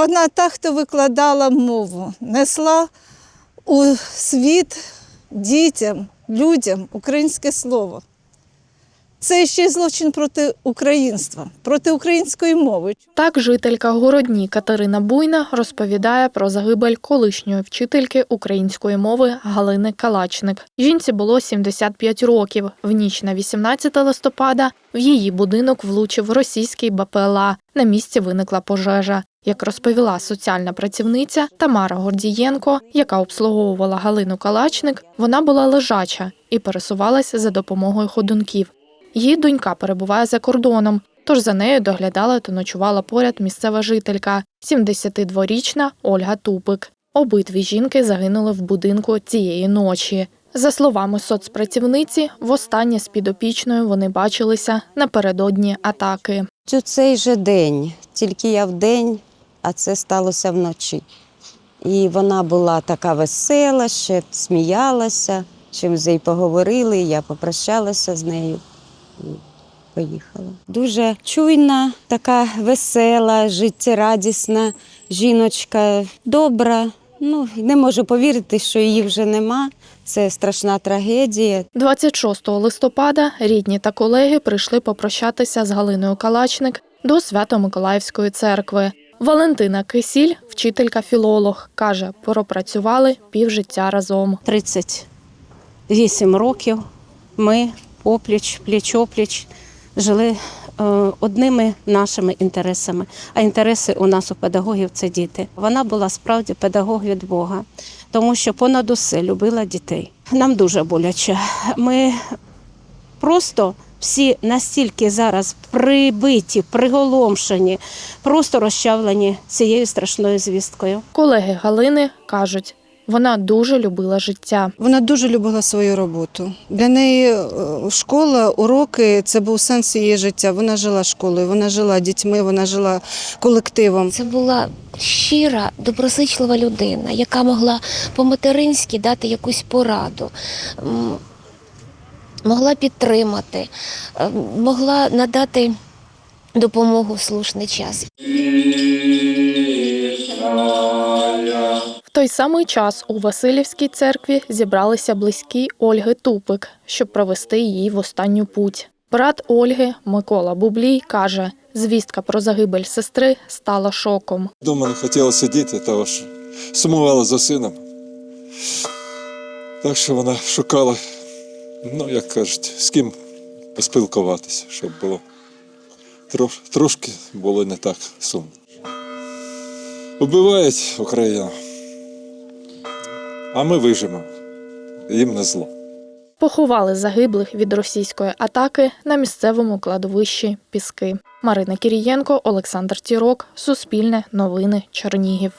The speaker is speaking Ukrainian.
вона та, хто викладала мову, несла у світ дітям, людям українське слово. Це ще й злочин проти українства, проти української мови. Так, жителька Городні Катерина Буйна розповідає про загибель колишньої вчительки української мови Галини Калачник. Жінці було 75 років. В ніч на 18 листопада в її будинок влучив російський БПЛА. На місці виникла пожежа. Як розповіла соціальна працівниця Тамара Гордієнко, яка обслуговувала Галину Калачник, вона була лежача і пересувалася за допомогою ходунків. Її донька перебуває за кордоном, тож за нею доглядала та ночувала поряд місцева жителька, 72-річна Ольга Тупик. Обидві жінки загинули в будинку цієї ночі. За словами соцпрацівниці, востаннє з підопічною вони бачилися напередодні атаки. У цей же день, тільки я в день, а це сталося вночі. І вона була така весела, ще сміялася, чим з нею поговорили, я попрощалася з нею поїхала. Дуже чуйна, така весела, життєрадісна жіночка, добра. Ну, не можу повірити, що її вже нема. Це страшна трагедія. 26 листопада рідні та колеги прийшли попрощатися з Галиною Калачник до Свято-Миколаївської церкви. Валентина Кисіль, вчителька-філолог, каже, пропрацювали півжиття разом. 38 років ми опліч, пліч-опліч жили е, одними нашими інтересами. А інтереси у нас у педагогів це діти. Вона була справді педагог від Бога, тому що понад усе любила дітей. Нам дуже боляче. Ми просто всі настільки зараз прибиті, приголомшені, просто розчавлені цією страшною звісткою. Колеги Галини кажуть, вона дуже любила життя. Вона дуже любила свою роботу. Для неї е, школа, уроки це був сенс її життя. Вона жила школою, вона жила дітьми, вона жила колективом. Це була щира, доброзичлива людина, яка могла по-материнськи дати якусь пораду, могла підтримати, могла надати допомогу в слушний час. В той самий час у Васильівській церкві зібралися близькі Ольги Тупик, щоб провести її в останню путь. Брат Ольги Микола Бублій каже, звістка про загибель сестри стала шоком. Дома не хотіла сидіти, тому що сумувала за сином. Так що вона шукала, ну, як кажуть, з ким поспілкуватися, щоб було трош, трошки було не так сумно. Убивають Україну, а ми вижимо. Їм не зло. Поховали загиблих від російської атаки на місцевому кладовищі Піски. Марина Кірієнко, Олександр Тірок, Суспільне, Новини, Чернігів.